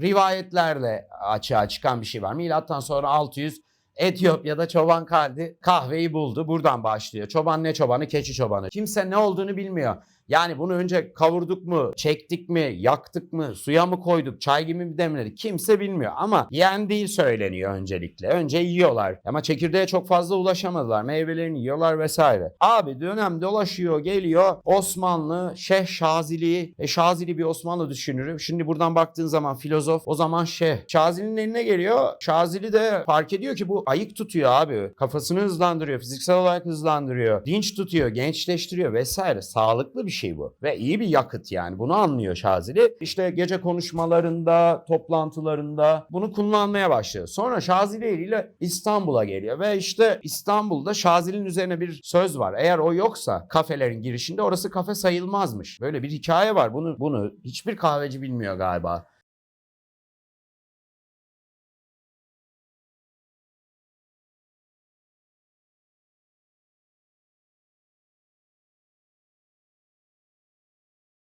rivayetlerle açığa çıkan bir şey var. Milattan sonra 600 Etiyopya'da çoban kaldi kahveyi buldu. Buradan başlıyor. Çoban ne çobanı? Keçi çobanı. Kimse ne olduğunu bilmiyor. Yani bunu önce kavurduk mu, çektik mi, yaktık mı, suya mı koyduk, çay gibi mi demledik kimse bilmiyor. Ama yendiği söyleniyor öncelikle. Önce yiyorlar. Ama çekirdeğe çok fazla ulaşamadılar. Meyvelerini yiyorlar vesaire. Abi dönem dolaşıyor geliyor Osmanlı Şeyh Şazili. E Şazili bir Osmanlı düşünürü. Şimdi buradan baktığın zaman filozof o zaman Şeyh. Şazili'nin eline geliyor. Şazili de fark ediyor ki bu ayık tutuyor abi. Kafasını hızlandırıyor. Fiziksel olarak hızlandırıyor. Dinç tutuyor. Gençleştiriyor vesaire. Sağlıklı bir şey bu. Ve iyi bir yakıt yani. Bunu anlıyor Şazili. İşte gece konuşmalarında, toplantılarında bunu kullanmaya başlıyor. Sonra Şazili ile İstanbul'a geliyor. Ve işte İstanbul'da Şazili'nin üzerine bir söz var. Eğer o yoksa kafelerin girişinde orası kafe sayılmazmış. Böyle bir hikaye var. Bunu bunu hiçbir kahveci bilmiyor galiba.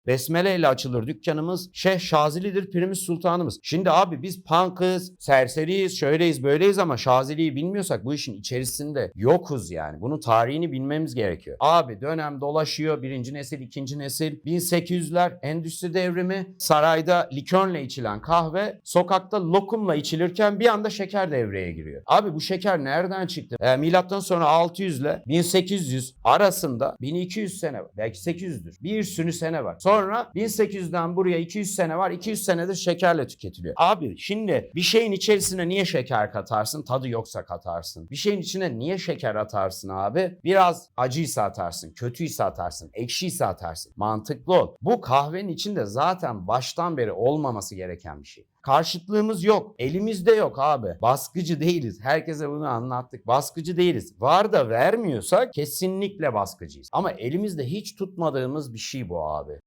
Besmele ile açılır dükkanımız. Şeyh Şazili'dir, Pirimiz Sultanımız. Şimdi abi biz punkız, serseriyiz, şöyleyiz, böyleyiz ama Şazili'yi bilmiyorsak bu işin içerisinde yokuz yani. Bunun tarihini bilmemiz gerekiyor. Abi dönem dolaşıyor. Birinci nesil, ikinci nesil. 1800'ler endüstri devrimi. Sarayda likörle içilen kahve sokakta lokumla içilirken bir anda şeker devreye giriyor. Abi bu şeker nereden çıktı? E, milattan sonra 600 ile 1800 arasında 1200 sene var. Belki 800'dür. Bir sürü sene var. Sonra 1800'den buraya 200 sene var. 200 senedir şekerle tüketiliyor. Abi şimdi bir şeyin içerisine niye şeker katarsın? Tadı yoksa katarsın. Bir şeyin içine niye şeker atarsın abi? Biraz acıysa atarsın, kötüyse atarsın, ekşiyse atarsın. Mantıklı ol. Bu kahvenin içinde zaten baştan beri olmaması gereken bir şey. Karşıtlığımız yok. Elimizde yok abi. Baskıcı değiliz. Herkese bunu anlattık. Baskıcı değiliz. Var da vermiyorsak kesinlikle baskıcıyız. Ama elimizde hiç tutmadığımız bir şey bu abi.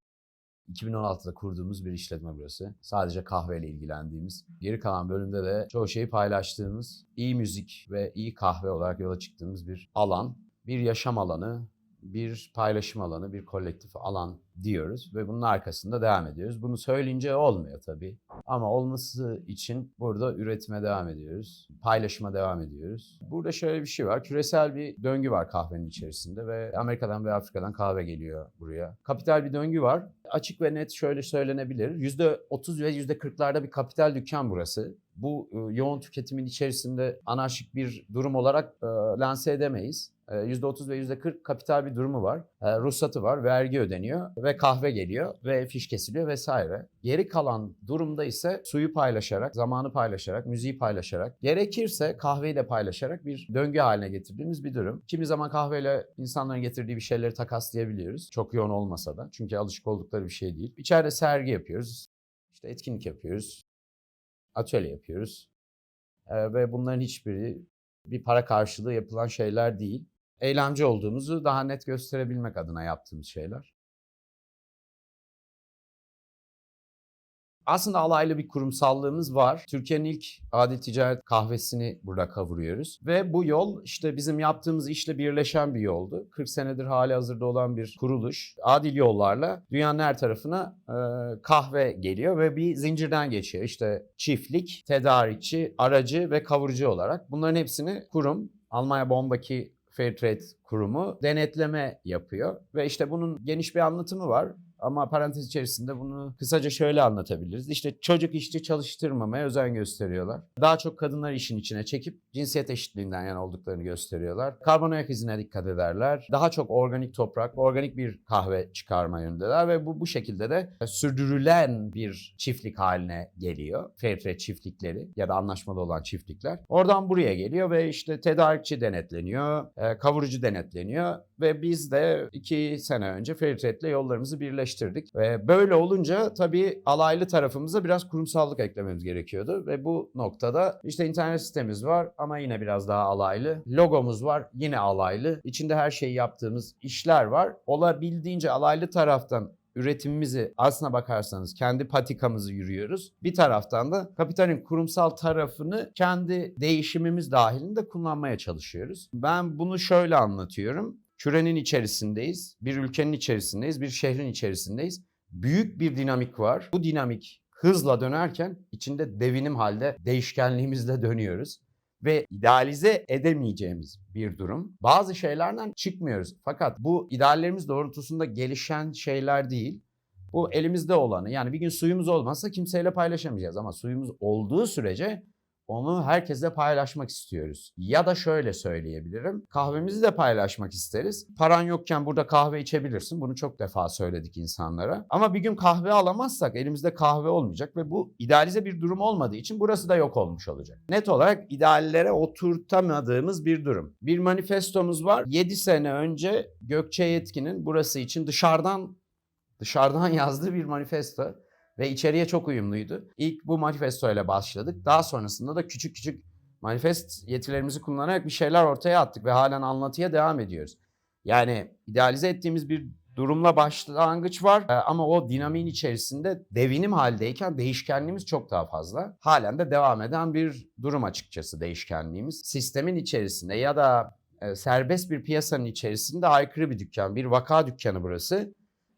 2016'da kurduğumuz bir işletme burası. Sadece kahveyle ilgilendiğimiz. Geri kalan bölümde de çoğu şeyi paylaştığımız, iyi müzik ve iyi kahve olarak yola çıktığımız bir alan. Bir yaşam alanı, bir paylaşım alanı, bir kolektif alan diyoruz ve bunun arkasında devam ediyoruz. Bunu söyleyince olmuyor tabii. Ama olması için burada üretime devam ediyoruz. Paylaşıma devam ediyoruz. Burada şöyle bir şey var. Küresel bir döngü var kahvenin içerisinde ve Amerika'dan ve Afrika'dan kahve geliyor buraya. Kapital bir döngü var. Açık ve net şöyle söylenebilir. %30 ve %40'larda bir kapital dükkan burası. Bu e, yoğun tüketimin içerisinde anarşik bir durum olarak e, lanse edemeyiz. E, %30 ve %40 kapital bir durumu var. E, ruhsatı var, vergi ödeniyor ve kahve geliyor ve fiş kesiliyor vesaire. Geri kalan durumda ise suyu paylaşarak, zamanı paylaşarak, müziği paylaşarak, gerekirse kahveyi de paylaşarak bir döngü haline getirdiğimiz bir durum. Kimi zaman kahveyle insanların getirdiği bir şeyleri takaslayabiliyoruz. Çok yoğun olmasa da. Çünkü alışık oldukları bir şey değil. İçeride sergi yapıyoruz. İşte etkinlik yapıyoruz. Atölye yapıyoruz. Ee, ve bunların hiçbiri bir para karşılığı yapılan şeyler değil. Eylemci olduğumuzu daha net gösterebilmek adına yaptığımız şeyler. Aslında alaylı bir kurumsallığımız var. Türkiye'nin ilk adil ticaret kahvesini burada kavuruyoruz. Ve bu yol işte bizim yaptığımız işle birleşen bir yoldu. 40 senedir hali hazırda olan bir kuruluş. Adil yollarla dünyanın her tarafına e, kahve geliyor ve bir zincirden geçiyor. İşte çiftlik, tedarikçi, aracı ve kavurucu olarak. Bunların hepsini kurum Almanya Bomba'ki Fairtrade kurumu denetleme yapıyor. Ve işte bunun geniş bir anlatımı var. Ama parantez içerisinde bunu kısaca şöyle anlatabiliriz. İşte çocuk işçi çalıştırmamaya özen gösteriyorlar. Daha çok kadınlar işin içine çekip cinsiyet eşitliğinden yana olduklarını gösteriyorlar. Karbon ayak izine dikkat ederler. Daha çok organik toprak, organik bir kahve çıkarma yönündeler ve bu bu şekilde de sürdürülen bir çiftlik haline geliyor. Fairtrade çiftlikleri ya da anlaşmalı olan çiftlikler. Oradan buraya geliyor ve işte tedarikçi denetleniyor, e, kavurucu denetleniyor ve biz de iki sene önce Fairtrade'le yollarımızı birleştirdik. Ve böyle olunca tabii alaylı tarafımıza biraz kurumsallık eklememiz gerekiyordu. Ve bu noktada işte internet sitemiz var ama yine biraz daha alaylı. Logomuz var yine alaylı. İçinde her şeyi yaptığımız işler var. Olabildiğince alaylı taraftan üretimimizi aslına bakarsanız kendi patikamızı yürüyoruz. Bir taraftan da kapitalin kurumsal tarafını kendi değişimimiz dahilinde kullanmaya çalışıyoruz. Ben bunu şöyle anlatıyorum kürenin içerisindeyiz. Bir ülkenin içerisindeyiz, bir şehrin içerisindeyiz. Büyük bir dinamik var. Bu dinamik hızla dönerken içinde devinim halde değişkenliğimizle dönüyoruz ve idealize edemeyeceğimiz bir durum. Bazı şeylerden çıkmıyoruz. Fakat bu ideallerimiz doğrultusunda gelişen şeyler değil. Bu elimizde olanı. Yani bir gün suyumuz olmazsa kimseyle paylaşamayacağız ama suyumuz olduğu sürece onu herkesle paylaşmak istiyoruz. Ya da şöyle söyleyebilirim. Kahvemizi de paylaşmak isteriz. Paran yokken burada kahve içebilirsin. Bunu çok defa söyledik insanlara. Ama bir gün kahve alamazsak elimizde kahve olmayacak ve bu idealize bir durum olmadığı için burası da yok olmuş olacak. Net olarak ideallere oturtamadığımız bir durum. Bir manifestomuz var. 7 sene önce Gökçe Yetkin'in burası için dışarıdan dışarıdan yazdığı bir manifesto ve içeriye çok uyumluydu. İlk bu manifesto ile başladık. Daha sonrasında da küçük küçük manifest yetilerimizi kullanarak bir şeyler ortaya attık ve halen anlatıya devam ediyoruz. Yani idealize ettiğimiz bir durumla başlangıç var Ee, ama o dinamiğin içerisinde devinim haldeyken değişkenliğimiz çok daha fazla. Halen de devam eden bir durum açıkçası değişkenliğimiz. Sistemin içerisinde ya da e, serbest bir piyasanın içerisinde aykırı bir dükkan, bir vaka dükkanı burası.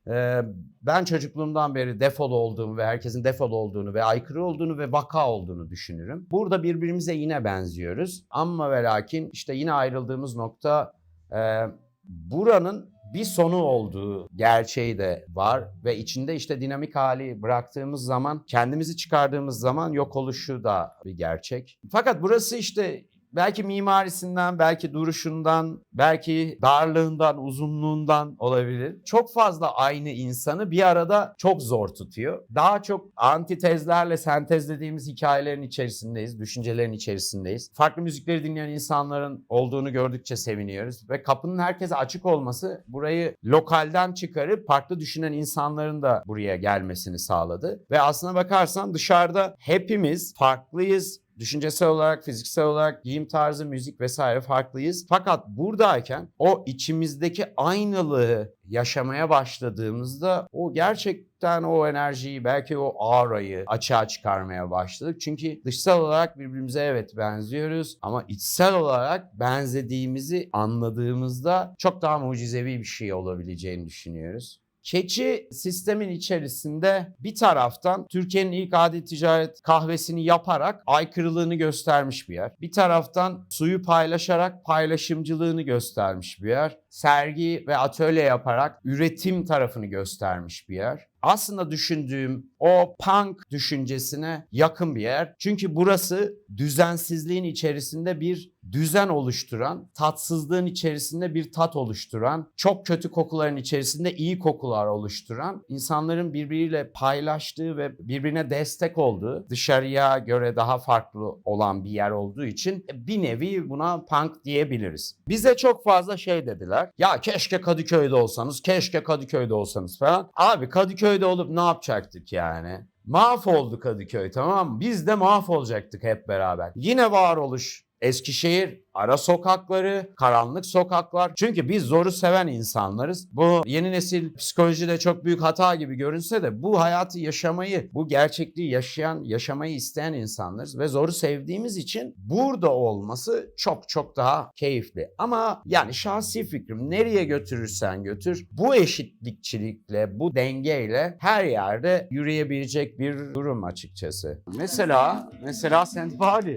Ee, ben çocukluğumdan beri defol olduğumu ve herkesin defol olduğunu ve aykırı olduğunu ve vaka olduğunu düşünürüm. Burada birbirimize yine benziyoruz. Ama ve lakin işte yine ayrıldığımız nokta e, buranın bir sonu olduğu gerçeği de var ve içinde işte dinamik hali bıraktığımız zaman kendimizi çıkardığımız zaman yok oluşu da bir gerçek. Fakat burası işte belki mimarisinden, belki duruşundan, belki darlığından, uzunluğundan olabilir. Çok fazla aynı insanı bir arada çok zor tutuyor. Daha çok antitezlerle sentezlediğimiz hikayelerin içerisindeyiz, düşüncelerin içerisindeyiz. Farklı müzikleri dinleyen insanların olduğunu gördükçe seviniyoruz ve kapının herkese açık olması burayı lokalden çıkarıp farklı düşünen insanların da buraya gelmesini sağladı. Ve aslına bakarsan dışarıda hepimiz farklıyız, Düşüncesel olarak, fiziksel olarak, giyim tarzı, müzik vesaire farklıyız. Fakat buradayken o içimizdeki aynılığı yaşamaya başladığımızda o gerçekten o enerjiyi, belki o aurayı açığa çıkarmaya başladık. Çünkü dışsal olarak birbirimize evet benziyoruz ama içsel olarak benzediğimizi anladığımızda çok daha mucizevi bir şey olabileceğini düşünüyoruz. Keçi sistemin içerisinde bir taraftan Türkiye'nin ilk adi ticaret kahvesini yaparak aykırılığını göstermiş bir yer. Bir taraftan suyu paylaşarak paylaşımcılığını göstermiş bir yer. Sergi ve atölye yaparak üretim tarafını göstermiş bir yer. Aslında düşündüğüm o punk düşüncesine yakın bir yer. Çünkü burası düzensizliğin içerisinde bir düzen oluşturan, tatsızlığın içerisinde bir tat oluşturan, çok kötü kokuların içerisinde iyi kokular oluşturan, insanların birbiriyle paylaştığı ve birbirine destek olduğu, dışarıya göre daha farklı olan bir yer olduğu için bir nevi buna punk diyebiliriz. Bize çok fazla şey dediler. Ya keşke Kadıköy'de olsanız, keşke Kadıköy'de olsanız falan. Abi Kadıköy'de olup ne yapacaktık yani? Mahvoldu Kadıköy tamam mı? Biz de mahvolacaktık hep beraber. Yine varoluş Eskişehir, ara sokakları, karanlık sokaklar. Çünkü biz zoru seven insanlarız. Bu yeni nesil psikolojide çok büyük hata gibi görünse de bu hayatı yaşamayı, bu gerçekliği yaşayan, yaşamayı isteyen insanlarız. Ve zoru sevdiğimiz için burada olması çok çok daha keyifli. Ama yani şahsi fikrim nereye götürürsen götür bu eşitlikçilikle, bu dengeyle her yerde yürüyebilecek bir durum açıkçası. Mesela, mesela St. Pauli.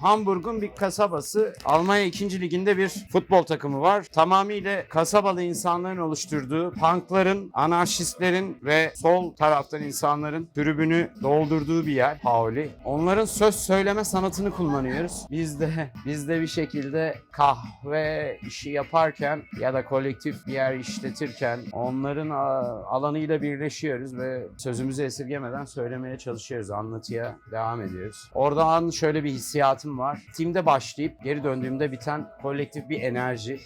Hamburg'un bir kasabası. Almanya 2. liginde bir futbol takımı var. Tamamıyla kasabalı insanların oluşturduğu, punkların, anarşistlerin ve sol taraftan insanların tribünü doldurduğu bir yer Pauli. Onların söz söyleme sanatını kullanıyoruz. Biz de biz de bir şekilde kahve işi yaparken ya da kolektif bir yer işletirken onların alanıyla birleşiyoruz ve sözümüzü esirgemeden söylemeye çalışıyoruz. Anlatıya devam ediyoruz. Oradan şöyle bir hissiyatım var. Timde başlayıp geri döndüğümde biten kolektif bir enerji.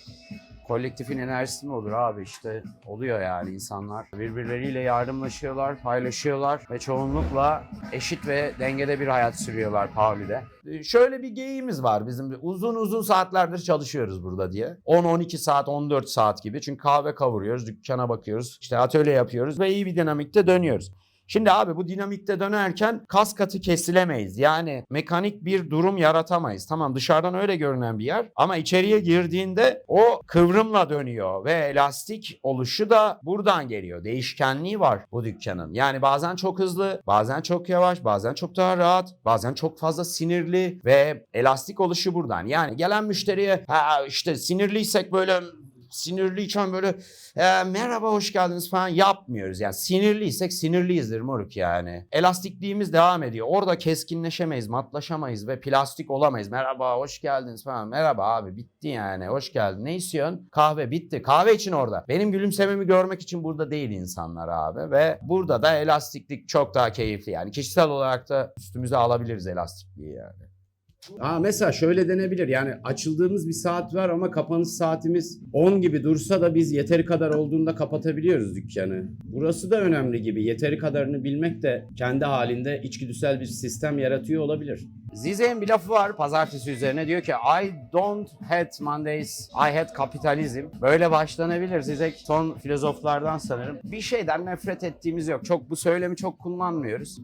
Kolektifin enerjisi mi olur abi işte oluyor yani insanlar birbirleriyle yardımlaşıyorlar, paylaşıyorlar ve çoğunlukla eşit ve dengede bir hayat sürüyorlar Pavli'de. Ee, Şöyle bir geyiğimiz var bizim uzun uzun saatlerdir çalışıyoruz burada diye. 10-12 saat, 14 saat gibi çünkü kahve kavuruyoruz, dükkana bakıyoruz, işte atölye yapıyoruz ve iyi bir dinamikte dönüyoruz. Şimdi abi bu dinamikte dönerken kas katı kesilemeyiz. Yani mekanik bir durum yaratamayız. Tamam dışarıdan öyle görünen bir yer ama içeriye girdiğinde o kıvrımla dönüyor ve elastik oluşu da buradan geliyor. Değişkenliği var bu dükkanın. Yani bazen çok hızlı, bazen çok yavaş, bazen çok daha rahat, bazen çok fazla sinirli ve elastik oluşu buradan. Yani gelen müşteriye ha işte sinirliysek böyle sinirliyken böyle e, merhaba hoş geldiniz falan yapmıyoruz. Yani sinirliysek sinirliyizdir moruk yani. Elastikliğimiz devam ediyor. Orada keskinleşemeyiz, matlaşamayız ve plastik olamayız. Merhaba hoş geldiniz falan. Merhaba abi bitti yani hoş geldin. Ne istiyorsun? Kahve bitti. Kahve için orada. Benim gülümsememi görmek için burada değil insanlar abi. Ve burada da elastiklik çok daha keyifli yani. Kişisel olarak da üstümüze alabiliriz elastikliği yani. Aa, mesela şöyle denebilir yani açıldığımız bir saat var ama kapanış saatimiz 10 gibi dursa da biz yeteri kadar olduğunda kapatabiliyoruz dükkanı. Burası da önemli gibi yeteri kadarını bilmek de kendi halinde içgüdüsel bir sistem yaratıyor olabilir. Zizek'in bir lafı var pazartesi üzerine diyor ki I don't hate Mondays, I hate kapitalizm. Böyle başlanabilir. Zizek son filozoflardan sanırım. Bir şeyden nefret ettiğimiz yok. Çok bu söylemi çok kullanmıyoruz.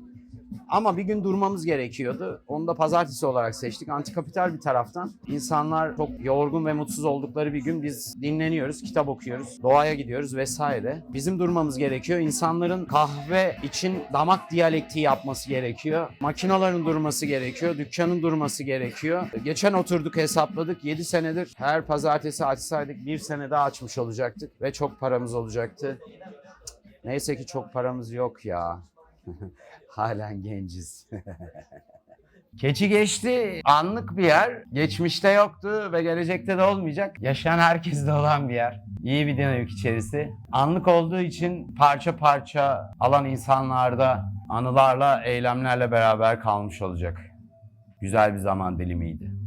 Ama bir gün durmamız gerekiyordu. Onu da pazartesi olarak seçtik. Antikapital bir taraftan. İnsanlar çok yorgun ve mutsuz oldukları bir gün biz dinleniyoruz, kitap okuyoruz, doğaya gidiyoruz vesaire. Bizim durmamız gerekiyor. İnsanların kahve için damak diyalektiği yapması gerekiyor. Makinaların durması gerekiyor. Dükkanın durması gerekiyor. Geçen oturduk hesapladık. 7 senedir her pazartesi açsaydık bir sene daha açmış olacaktık. Ve çok paramız olacaktı. Neyse ki çok paramız yok ya. Halen genciz. Keçi geçti. Anlık bir yer. Geçmişte yoktu ve gelecekte de olmayacak. Yaşayan herkeste olan bir yer. İyi bir dinamik içerisi. Anlık olduğu için parça parça alan insanlarda anılarla, eylemlerle beraber kalmış olacak. Güzel bir zaman dilimiydi.